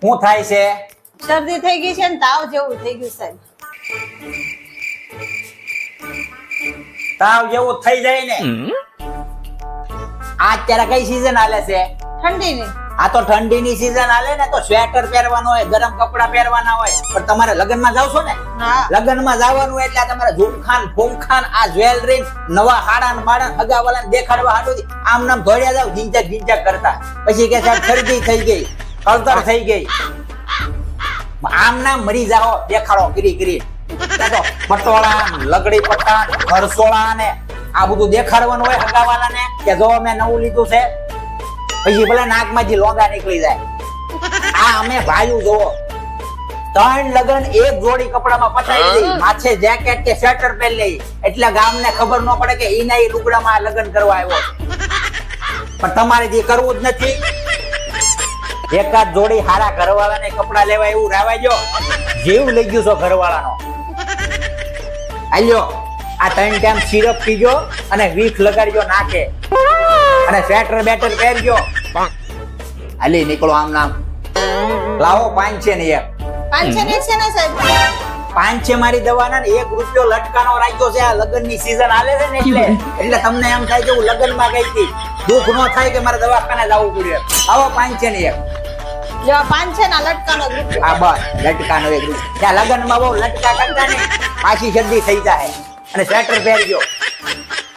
શું થાય છે? શરદી થઈ ગઈ છે ને તાવ જેવું થઈ ગયું સાહેબ તાવ જેવું થઈ જાય ને. આ અત્યારે કઈ સીઝન હાલે છે? ઠંડીની. આ તો ઠંડીની સીઝન હાલે ને તો સ્વેટર પહેરવાનું હોય ગરમ કપડા પહેરવાના હોય. પણ તમારે લગ્નમાં જાવ છો ને? લગ્ન લગ્નમાં જવાનું એટલે તમારે ઝુમખાન ફૂમખાન આ જ્વેલરી નવા હાડા ને માડા હગાવાલા દેખાડવા હાડું આમ નામ ધોડ્યા જાવ ઝીંચક ઝીંચક કરતા. પછી કે સાહેબ ખરીદી થઈ ગઈ. કળતર થઈ ગઈ. આમ ના મરી જાઓ દેખાડો ગીરી ગીરી. પટોળા લગડી પટ્ટા ઘરસોળા ને આ બધું દેખાડવાનું હોય હગાવાલા ને કે જો અમે નવું લીધું છે પછી ભલે નાકમાંથી લોગા નીકળી જાય. આ અમે ભાયું જોવો ત્રણ લગન એક જોડી કપડામાં પતાવી દઈ માથે જેકેટ કે સ્વેટર પહેરી લઈ. એટલે ગામને ખબર ન પડે કે એના એ લુગડામાં આ લગન કરવા આવ્યો પણ તમારે જે કરવું જ નથી એકાદ જોડી હારા ઘરવાળાને કપડા લેવા એવું રાવાજો. જેવું લઈ ગયું છો ઘરવાળાનો. આલ્યો આ ત્રણ ટાઈમ સિરપ પીજો અને વીખ લગાડજો નાખે અને સ્વેટર બેટર પહેરજો. હાલી નીકળો આમ નામ. લાવો પાંચ છે ને એક. પાંચ ને છે ને સાહેબ? પાંચ છે મારી દવાના ને એક રૂપિયો લટકાનો રાખ્યો છે. આ લગ્નની સીઝન આલે છે ને એટલે. એટલે તમને એમ થાય કે હું લગ્નમાં ગઈ હતી. દુઃખ ન થાય કે મારે દવાખાને જવું પડ્યું આવો પાંચ છે ને એક. આ છે ના લટકાનો ગ્રુપ લટકાનો એક રૂપિયો ત્યાં લગ્ન બહુ લટકા કરતા ને, પાછી શરદી થઈ જાય. અને સ્વેટર પહેરજો.